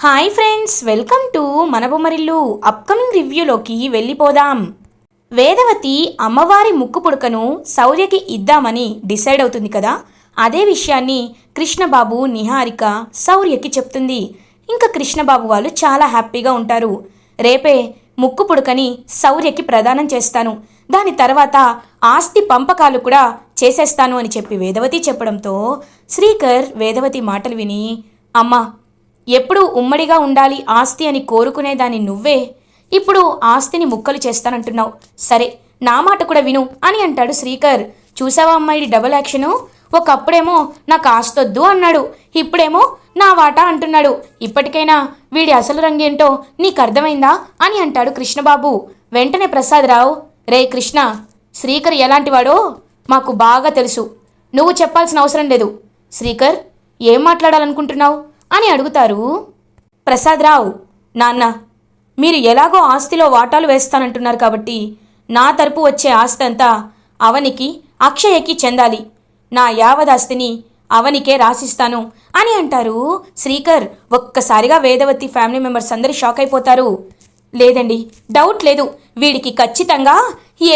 Hi friends welcome to మనబొమరిల్లు upcoming రివ్యూలోకి వెళ్ళిపోదాం. వేదవతి అమ్మవారి ముక్కు పుడకను శౌర్యకి ఇద్దామని డిసైడ్ అవుతుంది కదా? అదే విషయాన్ని కృష్ణబాబు నిహారిక శౌర్యకి చెప్తుంది. ఇంకా కృష్ణబాబు వాళ్ళు చాలా హ్యాపీగా ఉంటారు. రేపే ముక్కు పుడకని శౌర్యకి ప్రదానం చేస్తాను. దాని తర్వాత ఆస్తి పంపకాలు కూడా చేసేస్తాను అని చెప్పి వేదవతి చెప్పడంతో శ్రీకర్ వేదవతి మాటలు విని అమ్మా ఎప్పుడు ఉమ్మడిగా ఉండాలి ఆస్తి అని కోరుకునేదాన్ని నువ్వే. ఇప్పుడు ఆస్తిని ముక్కలు చేస్తానంటున్నావు. సరే నా మాట కూడా విను అని అంటాడు శ్రీకర్. చూసావా అమ్మాయి డబుల్ యాక్షను? ఒకప్పుడేమో నాకు ఆస్తొద్దు అన్నాడు. ఇప్పుడేమో నా వాటా అంటున్నాడు. ఇప్పటికైనా వీడి అసలు రంగేంటో నీకు అర్థమైందా అని అంటాడు కృష్ణబాబు. వెంటనే ప్రసాదరావు రే కృష్ణ శ్రీకర్ ఎలాంటివాడో మాకు బాగా తెలుసు. నువ్వు చెప్పాల్సిన అవసరం లేదు. శ్రీకర్ ఏం మాట్లాడాలనుకుంటున్నావు? అని అడుగుతారు. ప్రసాదరావు నాన్న మీరు ఎలాగో ఆస్తిలో వాటాలు వేస్తానంటున్నారు కాబట్టి నా తరపు వచ్చే ఆస్తి అంతా అవనికి అక్షయకి చెందాలి. నా యావదాస్తిని అవనికే రాసిస్తాను అని అంటారు. శ్రీకర్ ఒక్కసారిగా వేదవతి ఫ్యామిలీ మెంబర్స్ అందరూ షాక్ అయిపోతారు. లేదండి డౌట్ లేదు. వీడికి ఖచ్చితంగా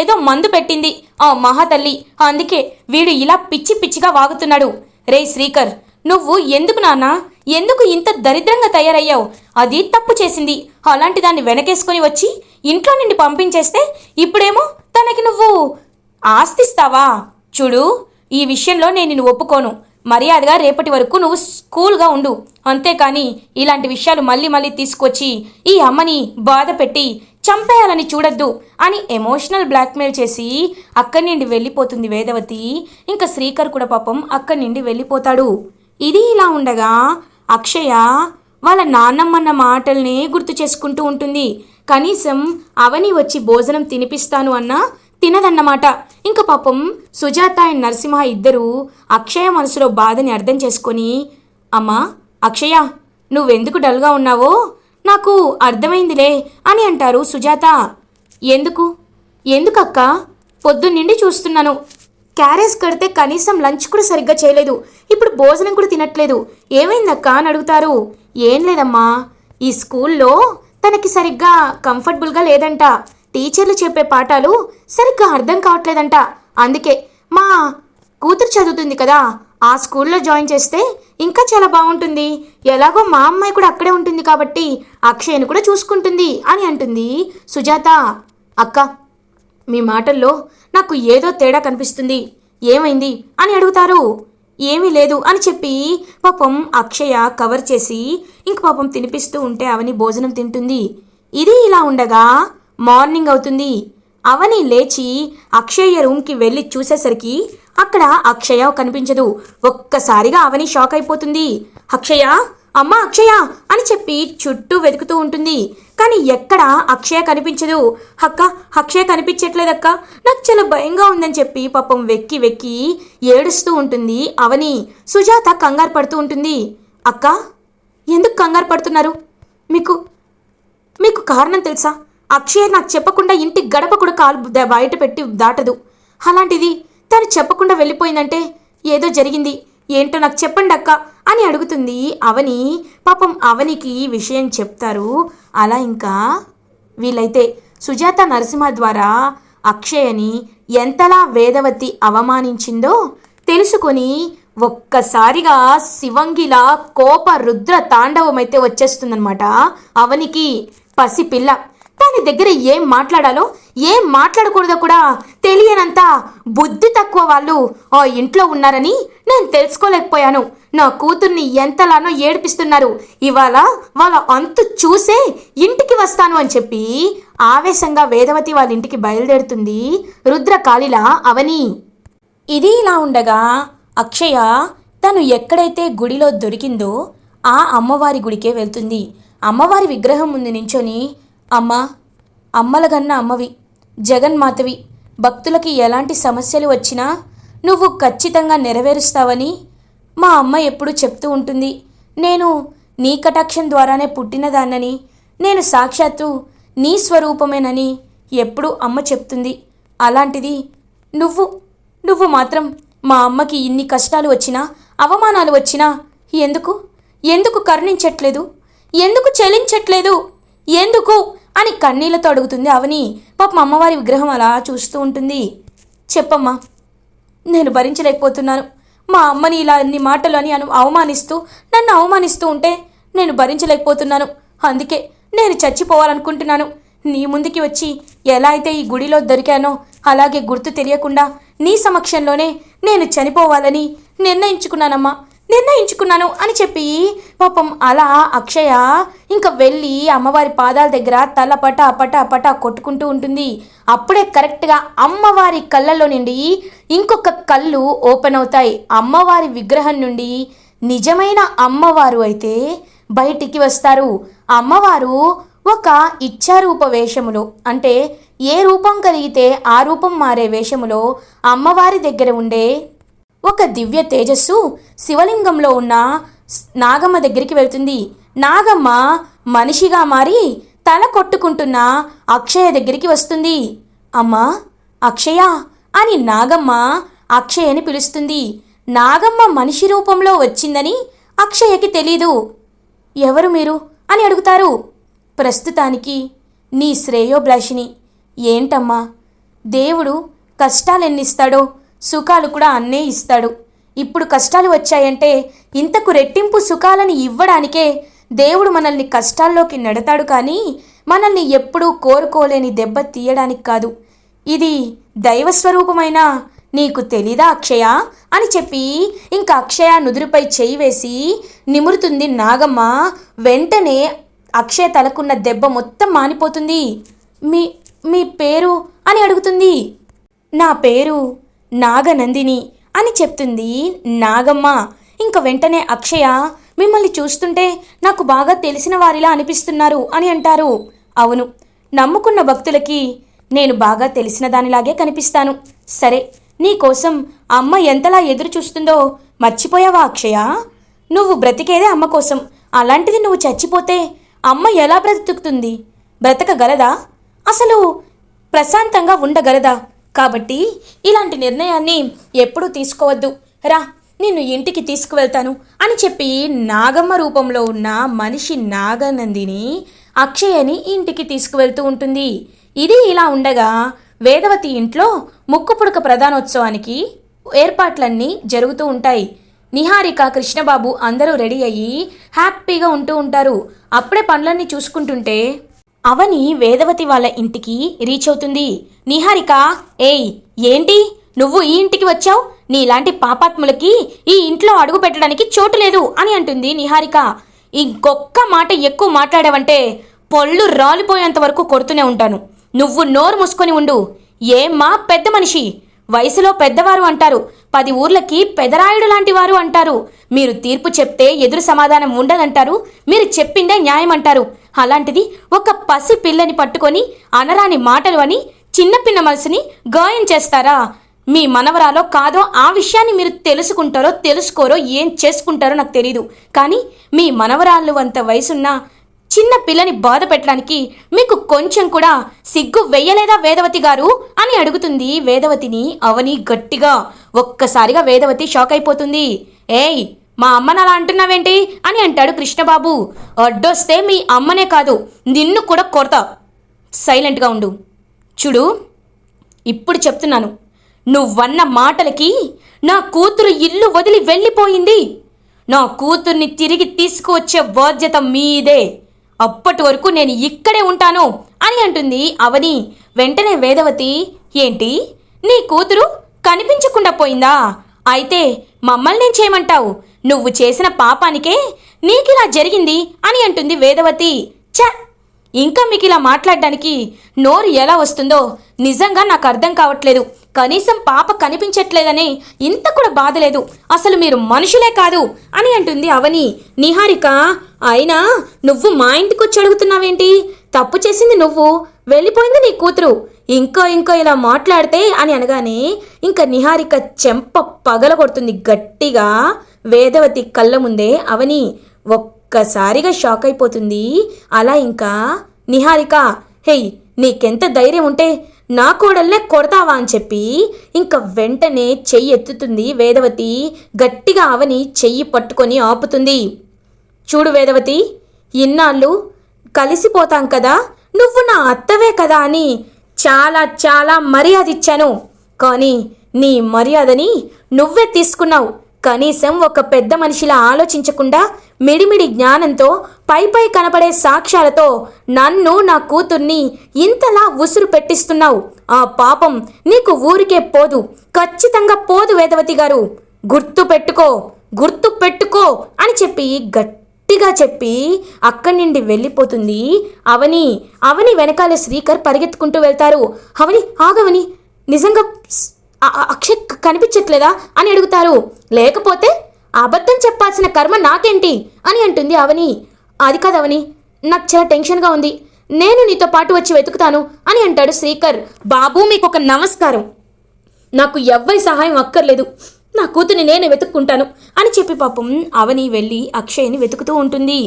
ఏదో మందు పెట్టింది ఆ మహాతల్లి. అందుకే వీడు ఇలా పిచ్చి పిచ్చిగా వాగుతున్నాడు. రే శ్రీకర్ నువ్వు ఎందుకు నాన్న ఎందుకు ఇంత దరిద్రంగా తయారయ్యావు? అది తప్పు చేసింది. అలాంటి దాన్ని వెనకేసుకొని వచ్చి ఇంట్లో నుండి పంపించేస్తే ఇప్పుడేమో తనకి నువ్వు ఆస్తిస్తావా? చూడు ఈ విషయంలో నేను నిన్ను ఒప్పుకోను. మర్యాదగా రేపటి వరకు నువ్వు స్కూల్గా ఉండు. అంతేకాని ఇలాంటి విషయాలు మళ్ళీ మళ్ళీ తీసుకొచ్చి ఈ అమ్మని బాధ పెట్టి చంపేయాలని చూడొద్దు అని ఎమోషనల్ బ్లాక్మెయిల్ చేసి అక్కడి నుండి వెళ్ళిపోతుంది వేదవతి. ఇంకా శ్రీకర్ కూడా పాపం అక్కడి నుండి వెళ్ళిపోతాడు. ఇది ఇలా ఉండగా అక్షయ వాళ్ళ నాన్నమ్మన్న మాటల్నే గుర్తు చేసుకుంటూ ఉంటుంది. కనీసం అవని వచ్చి భోజనం తినిపిస్తాను అన్నా తినదన్నమాట. ఇంకా పాపం సుజాత అండ్ నరసింహ ఇద్దరూ అక్షయ మనసులో బాధని అర్థం చేసుకొని అమ్మా అక్షయ నువ్వెందుకు డల్గా ఉన్నావో? నాకు అర్థమైందిలే అని అంటారు సుజాత. ఎందుకు? ఎందుకక్క? పొద్దున్నుండి చూస్తున్నాను. క్యారేజ్ కడితే కనీసం లంచ్ కూడా సరిగ్గా చేయలేదు. ఇప్పుడు భోజనం కూడా తినట్లేదు. ఏమైందక్క అని అడుగుతారు. ఏం లేదమ్మా. ఈ స్కూల్లో తనకి సరిగ్గా కంఫర్టబుల్గా లేదంట. టీచర్లు చెప్పే పాఠాలు సరిగ్గా అర్థం కావట్లేదంట. అందుకే మా కూతురు చదువుతుంది కదా. ఆ స్కూల్లో జాయిన్ చేస్తే ఇంకా చాలా బాగుంటుంది. ఎలాగో మా అమ్మాయి కూడా అక్కడే ఉంటుంది కాబట్టి అక్షయ్ను కూడా చూసుకుంటుంది అని అంటుంది సుజాత. అక్క మీ మాటల్లో నాకు ఏదో తేడా కనిపిస్తుంది. ఏమైంది? అని అడుగుతారు. ఏమీ లేదు అని చెప్పి పాపం అక్షయ కవర్ చేసి ఇంక పాపం తినిపిస్తూ ఉంటే అవని భోజనం తింటుంది. ఇది ఇలా ఉండగా మార్నింగ్ అవుతుంది. అవని లేచి అక్షయ రూమ్కి వెళ్ళి చూసేసరికి అక్కడ అక్షయ కనిపించదు. ఒక్కసారిగా అవని షాక్ అయిపోతుంది. అక్షయ అమ్మ అక్షయ అని చెప్పి చుట్టూ వెతుకుతూ ఉంటుంది. కానీ ఎక్కడ అక్షయ కనిపించదు. అక్క అక్షయ కనిపించట్లేదక్క. నాకు చాలా భయంగా ఉందని చెప్పి పాపం వెక్కి వెక్కి ఏడుస్తూ ఉంటుంది అవని. సుజాత కంగారు పడుతూ ఉంటుంది. అక్క ఎందుకు కంగారు పడుతున్నారు? మీకు మీకు కారణం తెలుసా? అక్షయ నాకు చెప్పకుండా ఇంటి గడప కూడా కాలు బయట పెట్టి దాటదు. అలాంటిది తను చెప్పకుండా వెళ్ళిపోయిందంటే ఏదో జరిగింది. ఏంటో నాకు చెప్పండి అక్క అని అడుగుతుంది అవని. పాపం అవనికి విషయం చెప్తారు. అలా ఇంకా వీలైతే సుజాత నరసింహ ద్వారా అక్షయని ఎంతలా వేదవతి అవమానించిందో తెలుసుకొని ఒక్కసారిగా శివంగిలా కోప రుద్ర తాండవమైతే వచ్చేస్తుందనమాట అవనికి పసిపిల్ల దాని దగ్గర ఏం మాట్లాడాలో ఏం మాట్లాడకూడదో కూడా తెలియనంత బుద్ధి తక్కువ వాళ్ళు ఆ ఇంట్లో ఉన్నారని నేను తెలుసుకోలేకపోయాను. నా కూతుర్ని ఎంతలానో ఏడిపిస్తున్నారు. ఇవాళ వాళ్ళ అంతు చూసే ఇంటికి వస్తాను అని చెప్పి ఆవేశంగా వేదవతి వాళ్ళ ఇంటికి బయలుదేరుతుంది రుద్ర కాళిలా అవని. ఇది ఇలా ఉండగా అక్షయ తను ఎక్కడైతే గుడిలో దొరికిందో ఆ అమ్మవారి గుడికే వెళ్తుంది. అమ్మవారి విగ్రహం ముందు నించొని అమ్మ అమ్మలగన్న అమ్మవి జగన్మాతవి భక్తులకి ఎలాంటి సమస్యలు వచ్చినా నువ్వు ఖచ్చితంగా నెరవేరుస్తావని మా అమ్మ ఎప్పుడూ చెప్తూ ఉంటుంది నేను నీ కటాక్షం ద్వారానే పుట్టినదాన్నని నేను సాక్షాత్తు నీ స్వరూపమేనని ఎప్పుడూ అమ్మ చెప్తుంది. అలాంటిది నువ్వు నువ్వు మాత్రం మా అమ్మకి ఇన్ని కష్టాలు వచ్చినా అవమానాలు వచ్చినా ఎందుకు? ఎందుకు కరుణించట్లేదు? ఎందుకు చెలించట్లేదు? ఎందుకు? అని కన్నీళ్ళతో అడుగుతుంది అవని. పాపం అమ్మవారి విగ్రహం అలా చూస్తూ ఉంటుంది. చెప్పమ్మా నేను భరించలేకపోతున్నాను. మా అమ్మని ఇలా అన్ని మాటలు అని అను అవమానిస్తూ నన్ను అవమానిస్తూ ఉంటే నేను భరించలేకపోతున్నాను. అందుకే నేను చచ్చిపోవాలనుకుంటున్నాను. నీ ముందుకి వచ్చి ఎలా అయితే ఈ గుడిలో దొరికానో అలాగే గుర్తు తెలియకుండా నీ సమక్షంలోనే నేను చనిపోవాలని నిర్ణయించుకున్నానమ్మా. నిర్ణయించుకున్నాను అని చెప్పి పాపం అలా అక్షయ ఇంకా వెళ్ళి అమ్మవారి పాదాల దగ్గర తల పట పట పట కొట్టుకుంటూ ఉంటుంది. అప్పుడే కరెక్ట్గా అమ్మవారి కళ్ళలో నుండి ఇంకొక కళ్ళు ఓపెన్ అవుతాయి. అమ్మవారి విగ్రహం నుండి నిజమైన అమ్మవారు అయితే బయటికి వస్తారు. అమ్మవారు ఒక ఇచ్చారూప వేషములో అంటే ఏ రూపం కలిగితే ఆ రూపం మారే వేషములో అమ్మవారి దగ్గర ఉండే ఒక దివ్య తేజస్సు శివలింగంలో ఉన్న నాగమ్మ దగ్గరికి వెళ్తుంది. నాగమ్మ మనిషిగా మారి తల కొట్టుకుంటున్న అక్షయ దగ్గరికి వస్తుంది. అమ్మా అక్షయ అని నాగమ్మ అక్షయని పిలుస్తుంది. నాగమ్మ మనిషి రూపంలో వచ్చిందని అక్షయకి తెలీదు. ఎవరు మీరు అని అడుగుతారు. ప్రస్తుతానికి నీ శ్రేయోభిలాషిని ఏంటమ్మా దేవుడు కష్టాలు ఎన్నిస్తాడో సుఖాలు కూడా అన్నే ఇస్తాడు. ఇప్పుడు కష్టాలు వచ్చాయంటే ఇంతకు రెట్టింపు సుఖాలను ఇవ్వడానికే దేవుడు మనల్ని కష్టాల్లోకి నెడతాడు కానీ మనల్ని ఎప్పుడూ కోరుకోలేని దెబ్బ తీయడానికి కాదు. ఇది దైవస్వరూపమైన నీకు తెలీదా అక్షయ? అని చెప్పి ఇంకా అక్షయ నుదురుపై చేయి వేసి నిమురుతుంది నాగమ్మ వెంటనే అక్షయ తలకున్న దెబ్బ మొత్తం మానిపోతుంది. మీ మీ పేరు? అని అడుగుతుంది. నా పేరు నాగనందిని అని చెప్తుంది నాగమ్మ ఇంక వెంటనే అక్షయ మిమ్మల్ని చూస్తుంటే నాకు బాగా తెలిసిన వారిలా అనిపిస్తున్నారు అని అంటారు. అవును నమ్ముకున్న భక్తులకి నేను బాగా తెలిసిన దానిలాగే కనిపిస్తాను. సరే నీకోసం అమ్మ ఎంతలా ఎదురు చూస్తుందో మర్చిపోయావా అక్షయ? నువ్వు బ్రతికేదే అమ్మ కోసం. అలాంటిది నువ్వు చచ్చిపోతే అమ్మ ఎలా బ్రతుకుతుంది? బ్రతకగలదా? అసలు ప్రశాంతంగా ఉండగలదా? కాబట్టి ఇలాంటి నిర్ణయాన్ని ఎప్పుడూ తీసుకోవద్దు. రా నిన్ను ఇంటికి తీసుకువెళ్తాను అని చెప్పి నాగమ్మ రూపంలో ఉన్న మనిషి నాగనందిని అక్షయని ఇంటికి తీసుకువెళ్తూ ఉంటుంది. ఇది ఇలా ఉండగా వేదవతి ఇంట్లో ముక్కుపుడక ప్రధానోత్సవానికి ఏర్పాట్లన్నీ జరుగుతూ ఉంటాయి. నిహారిక కృష్ణబాబు అందరూ రెడీ అయ్యి హ్యాపీగా ఉంటూ ఉంటారు. అప్పుడే పనులన్నీ చూసుకుంటుంటే అవని వేదవతి వాళ్ళ ఇంటికి రీచ్ అవుతుంది. నిహారిక ఏయ్ ఏంటి? నువ్వు ఈ ఇంటికి వచ్చావు? నీలాంటి పాపాత్ములకి ఈ ఇంట్లో అడుగు పెట్టడానికి చోటు లేదు అని అంటుంది నిహారిక. ఇంకొక్క మాట ఎక్కువ మాట్లాడావంటే పొళ్ళు రాలిపోయేంత వరకు కొడుతూనే ఉంటాను. నువ్వు నోరు మూసుకొని ఉండు. ఏమ్మా పెద్ద మనిషి? వయసులో పెద్దవారు అంటారు. పది ఊర్లకి పెదరాయుడు లాంటి వారు అంటారు. మీరు తీర్పు చెప్తే ఎదురు సమాధానం ఉండదంటారు. మీరు చెప్పిందే న్యాయం అంటారు. అలాంటిది ఒక పసి పిల్లని పట్టుకొని అనరాని మాటలు అని చిన్నపిన్న మనసుని గాయం చేస్తారా? మీ మనవరాలో కాదో ఆ విషయాన్ని మీరు తెలుసుకుంటారో తెలుసుకోరో ఏం చేసుకుంటారో నాకు తెలీదు. కానీ మీ మనవరాళ్ళు అంత వయసున్న చిన్న పిల్లని బాధ పెట్టడానికి మీకు కొంచెం కూడా సిగ్గు వెయ్యలేదా వేదవతి గారు? అని అడుగుతుంది వేదవతిని అవని గట్టిగా. ఒక్కసారిగా వేదవతి షాక్ అయిపోతుంది. ఏయ్ మా అమ్మని అలా అంటున్నావేంటి? అని అంటాడు కృష్ణబాబు. అడ్డొస్తే మీ అమ్మనే కాదు నిన్ను కూడా కొడతా. సైలెంట్గా ఉండు. చూడు ఇప్పుడు చెప్తున్నాను. నువ్వన్న మాటలకి నా కూతురు ఇల్లు వదిలి వెళ్ళిపోయింది. నా కూతుర్ని తిరిగి తీసుకువచ్చే బాధ్యత మీదే. అప్పటి వరకు నేను ఇక్కడే ఉంటాను అని అంటుంది అవని. వెంటనే వేదవతి ఏంటి? నీ కూతురు కనిపించకుండా పోయిందా? అయితే మమ్మల్ని నేను చేయమంటావు? నువ్వు చేసిన పాపానికే నీకిలా జరిగింది అని అంటుంది వేదవతి. ఛ! ఇంకా మీకు ఇలా మాట్లాడడానికి నోరు ఎలా వస్తుందో నిజంగా నాకు అర్థం కావట్లేదు. కనీసం పాప కనిపించట్లేదని ఇంత కూడా బాధ లేదు. అసలు మీరు మనుషులే కాదు అని అంటుంది అవని. నిహారిక అయినా నువ్వు మా ఇంటికి వచ్చి అడుగుతున్నావేంటి? తప్పు చేసింది నువ్వు. వెళ్ళిపోయింది నీ కూతురు. ఇంకా ఇంకా ఇలా మాట్లాడితే అని అనగానే ఇంకా నిహారిక చెంప పగల కొడుతుంది గట్టిగా. వేదవతి కళ్ళ ముందే అవని ఒక్కసారిగా షాక్ అయిపోతుంది. అలా ఇంకా నిహారిక హేయ్ నీకెంత ధైర్యం ఉంటే నా కోడల్నే కొడతావా? అని చెప్పి ఇంకా వెంటనే చెయ్యి ఎత్తుతుంది వేదవతి. గట్టిగా అవని చెయ్యి పట్టుకొని ఆపుతుంది. చూడు వేదవతి ఇన్నాళ్ళు కలిసిపోతాం కదా నువ్వు నా అత్తవే కదా అని చాలా చాలా మర్యాద ఇచ్చాను కానీ నీ మర్యాదని నువ్వే తీసుకున్నావు. కనీసం ఒక పెద్ద మనిషిలా ఆలోచించకుండా మిడిమిడి జ్ఞానంతో పై పై కనపడే సాక్ష్యాలతో నన్ను నా కూతుర్ని ఇంతలా ఉసురు పెట్టిస్తున్నావు. ఆ పాపం నీకు ఊరికే పోదు. ఖచ్చితంగా పోదు వేదవతి గారు. గుర్తు పెట్టుకో గుర్తు పెట్టుకో అని చెప్పి గట్టి గట్టిగా చెప్పి అక్కడి నుండి వెళ్ళిపోతుంది. అవని అవని వెనకాల శ్రీకర్ పరిగెత్తుకుంటూ వెళ్తారు. అవని ఆగవని నిజంగా అక్షయ్ కనిపించట్లేదా అని అడుగుతారు. లేకపోతే అబద్ధం చెప్పాల్సిన కర్మ నాకేంటి అని అంటుంది అవని. అది కాదు అవని నాకు చాలా టెన్షన్గా ఉంది. నేను నీతో పాటు వచ్చి వెతుకుతాను అని అంటాడు శ్రీకర్. బాబు మీకు ఒక నమస్కారం. నాకు ఎవ్వరి సహాయం అక్కర్లేదు. నా కూతుని నేను వెతుక్కుంటాను అని చెప్పి పాపం అవని వెళ్ళి అక్షయ్ని వెతుకుతూ ఉంటుంది.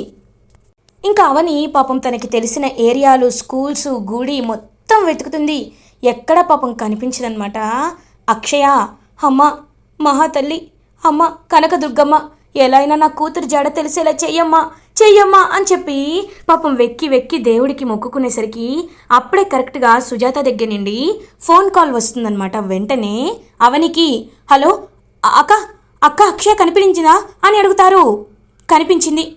ఇంకా అవని పాపం తనకి తెలిసిన ఏరియాలు స్కూల్స్ గుడి మొత్తం వెతుకుతుంది. ఎక్కడ పాపం కనిపించదనమాట అక్షయ అమ్మ మహాతల్లి అమ్మ కనకదుర్గమ్మ ఎలా అయినా నా కూతురు జడ తెలిసేలా చెయ్యమ్మా చెయ్యమ్మా అని చెప్పి పాపం వెక్కి వెక్కి దేవుడికి మొక్కుకునేసరికి అప్పుడే కరెక్ట్గా సుజాత దగ్గర నుండి ఫోన్ కాల్ వస్తుందన్నమాట. వెంటనే అవనికి హలో అక్క అక్క అక్షయ కనిపించిందా అని అడుగుతారు. కనిపించింది.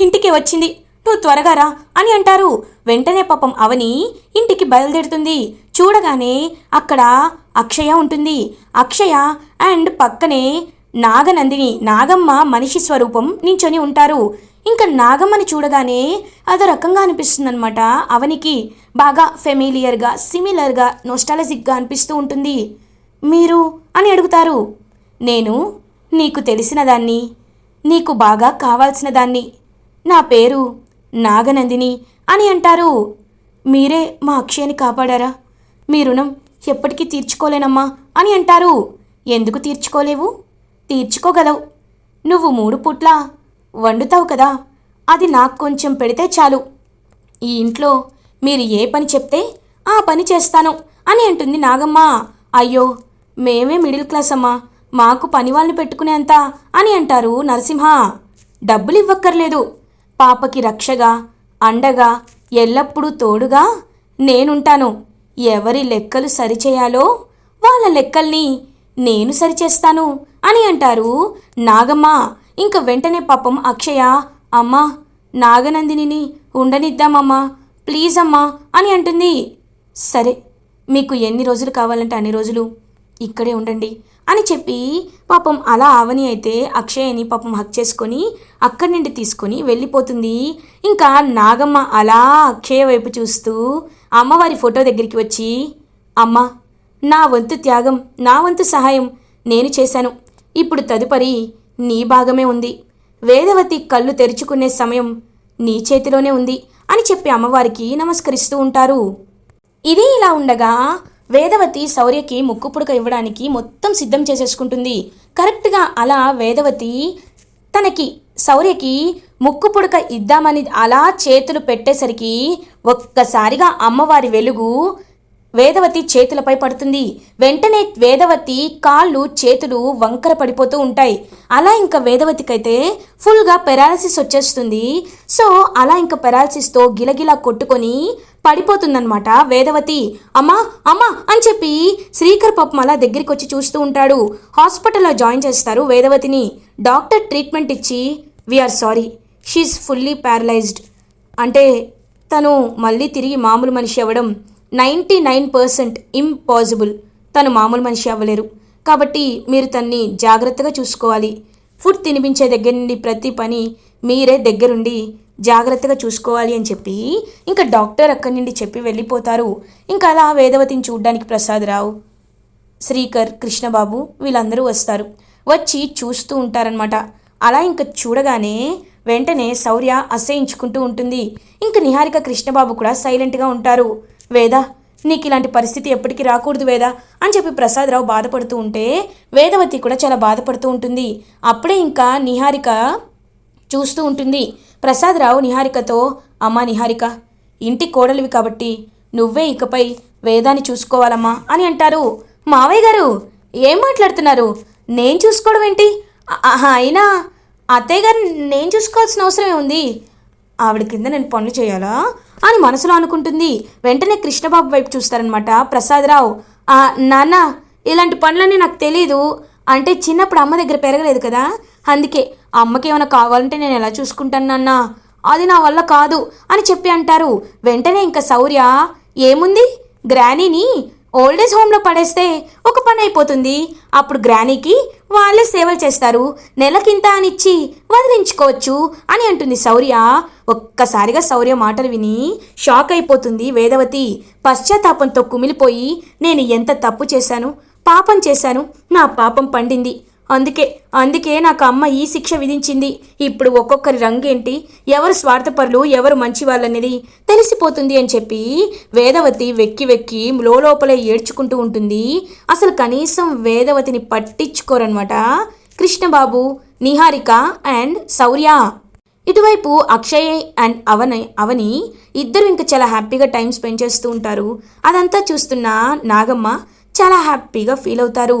ఇంటికి వచ్చింది. నువ్వు త్వరగా రా అని అంటారు. వెంటనే పాపం అవని ఇంటికి బయలుదేరుతుంది. చూడగానే అక్కడ అక్షయ ఉంటుంది. అక్షయ అండ్ పక్కనే నాగనందిని నాగమ్మ మనిషి స్వరూపం నించొని ఉంటారు. ఇంకా నాగమ్మని చూడగానే అదో రకంగా అనిపిస్తుందన్నమాట అవనికి. బాగా ఫెమిలియర్గా సిమిలర్గా నోస్టాలజిక్గా అనిపిస్తూ ఉంటుంది. మీరు? అని అడుగుతారు. నేను నీకు తెలిసిన దాన్ని నీకు బాగా కావాల్సిన దాన్ని నా పేరు నాగనందిని అని అంటారు. మీరే మా అక్షయని కాపాడారా? మీ రుణం ఎప్పటికీ తీర్చుకోలేనమ్మా అని అంటారు. ఎందుకు తీర్చుకోలేవు? తీర్చుకోగలవు. నువ్వు మూడు పూట్ల వండుతావు కదా అది నాకు కొంచెం పెడితే చాలు. ఈ ఇంట్లో మీరు ఏ పని చెప్తే ఆ పని చేస్తాను అని అంటుంది నాగమ్మ. అయ్యో మేమే మిడిల్ క్లాస్ అమ్మా. మాకు పని వాళ్ళని పెట్టుకునేంత అని అంటారు నరసింహ. డబ్బులు ఇవ్వక్కర్లేదు పాపకి రక్షగా అండగా ఎల్లప్పుడూ తోడుగా నేనుంటాను. ఎవరి లెక్కలు సరిచేయాలో వాళ్ళ లెక్కల్ని నేను సరిచేస్తాను అని అంటారు నాగమ్మ. ఇంక వెంటనే పాపం అక్షయ అమ్మా నాగనందినిని ఉండనిద్దామమ్మా ప్లీజ్ అమ్మా అని అంటుంది. సరే మీకు ఎన్ని రోజులు కావాలంటే అన్ని రోజులు ఇక్కడే ఉండండి. అని చెప్పి పాపం అలా అవని అయితే అక్షయని పాపం హక్ చేసుకొని అక్కడి నుండి తీసుకొని వెళ్ళిపోతుంది. ఇంకా నాగమ్మ అలా అక్షయ వైపు చూస్తూ అమ్మవారి ఫోటో దగ్గరికి వచ్చి అమ్మ నా వంతు త్యాగం నా వంతు సహాయం నేను చేశాను. ఇప్పుడు తదుపరి నీ భాగమే ఉంది. వేదవతి కళ్ళు తెరుచుకునే సమయం నీ చేతిలోనే ఉంది అని చెప్పి అమ్మవారికి నమస్కరిస్తూ ఉంటారు. ఇది ఇలా ఉండగా వేదవతి శౌర్యకి ముక్కు పుడక ఇవ్వడానికి మొత్తం సిద్ధం చేసేసుకుంటుంది. కరెక్ట్గా అలా వేదవతి తనకి శౌర్యకి ముక్కు పుడక ఇద్దామని అలా చేతులు పెట్టేసరికి ఒక్కసారిగా అమ్మవారి వెలుగు వేదవతి చేతులపై పడుతుంది. వెంటనే వేదవతి కాళ్ళు చేతులు వంకర పడిపోతూ ఉంటాయి. అలా ఇంకా వేదవతికైతే ఫుల్గా పెరాలసిస్ వచ్చేస్తుంది. సో అలా ఇంకా పెరాలసిస్తో గిలగిలా కొట్టుకొని పడిపోతుందన్నమాట. వేదవతి అమ్మా అమ్మా అని చెప్పి శ్రీకర్ పాపం అలా దగ్గరికి వచ్చి చూస్తూ ఉంటాడు. హాస్పిటల్లో జాయిన్ చేస్తారు వేదవతిని. డాక్టర్ ట్రీట్మెంట్ ఇచ్చి we are sorry she is fully paralysed అంటే తను మళ్ళీ తిరిగి మామూలు మనిషి అవ్వడం నైంటీ నైన్ పర్సెంట్ ఇంపాసిబుల్. తను మామూలు మనిషి అవ్వలేరు. కాబట్టి మీరు తన్ని జాగ్రత్తగా చూసుకోవాలి. ఫుడ్ తినిపించే దగ్గర నుండి ప్రతి పని మీరే దగ్గరుండి జాగ్రత్తగా చూసుకోవాలి అని చెప్పి ఇంకా డాక్టర్ అక్కడి నుండి చెప్పి వెళ్ళిపోతారు. ఇంకా అలా వేదవతిని చూడ్డానికి ప్రసాదరావు శ్రీకర్ కృష్ణబాబు వీళ్ళందరూ వస్తారు. వచ్చి చూస్తూ ఉంటారనమాట అలా ఇంకా చూడగానే వెంటనే శౌర్య అసహించుకుంటూ ఉంటుంది. ఇంక నిహారిక కృష్ణబాబు కూడా సైలెంట్గా ఉంటారు. వేద నీకు ఇలాంటి పరిస్థితి ఎప్పటికీ రాకూడదు వేద అని చెప్పి ప్రసాదరావు బాధపడుతూ ఉంటే వేదవతి కూడా చాలా బాధపడుతూ ఉంటుంది. అప్పుడే ఇంకా నిహారిక చూస్తూ ఉంటుంది. ప్రసాదరావు నిహారికతో అమ్మా నిహారిక ఇంటి కోడలివి కాబట్టి నువ్వే ఇకపై వేదాన్ని చూసుకోవాలమ్మా అని అంటారు. మావయ్య గారు ఏం మాట్లాడుతున్నారు? నేను చూసుకోవడం ఏంటి? అయినా అత్తయ్య గారు నేను చూసుకోవాల్సిన అవసరమే ఉంది. ఆవిడ కింద నేను పనులు చేయాలా? అని మనసులో అనుకుంటుంది. వెంటనే కృష్ణబాబు వైపు చూస్తారనమాట ప్రసాదరావు. నాన్న ఇలాంటి పనులన్నీ నాకు తెలీదు. అంటే చిన్నప్పుడు అమ్మ దగ్గర పెరగలేదు కదా? అందుకే అమ్మకి ఏమైనా కావాలంటే నేను ఎలా చూసుకుంటాను నాన్న? అది నా వల్ల కాదు అని చెప్పి అంటారు. వెంటనే ఇంకా శౌర్య ఏముంది? గ్రానీని ఓల్డేజ్ హోమ్లో పడేస్తే ఒక పని అయిపోతుంది. అప్పుడు గ్రానీకి వాళ్ళే సేవలు చేస్తారు. నెలకింత అని ఇచ్చి వదిలించుకోవచ్చు అని అంటుంది శౌర్య. ఒక్కసారిగా శౌర్య మాటలు విని షాక్ అయిపోతుంది వేదవతి. పశ్చాత్తాపంతో కుమిలిపోయి నేను ఎంత తప్పు చేశాను? పాపం చేశాను. నా పాపం పండింది. అందుకే అందుకే నాకు అమ్మ ఈ శిక్ష విధించింది. ఇప్పుడు ఒక్కొక్కరి రంగేంటి? ఎవరు స్వార్థపరులు ఎవరు మంచి వాళ్ళనేది తెలిసిపోతుంది అని చెప్పి వేదవతి వెక్కి వెక్కి లోపలే ఏడ్చుకుంటూ ఉంటుంది. అసలు కనీసం వేదవతిని పట్టించుకోరనమాట. కృష్ణబాబు నిహారిక అండ్ శౌర్య. ఇటువైపు అక్షయ్ అండ్ అవని అవని ఇద్దరు ఇంకా చాలా హ్యాపీగా టైం స్పెండ్ చేస్తూ ఉంటారు. అదంతా చూస్తున్న నాగమ్మ చాలా హ్యాపీగా ఫీల్ అవుతారు.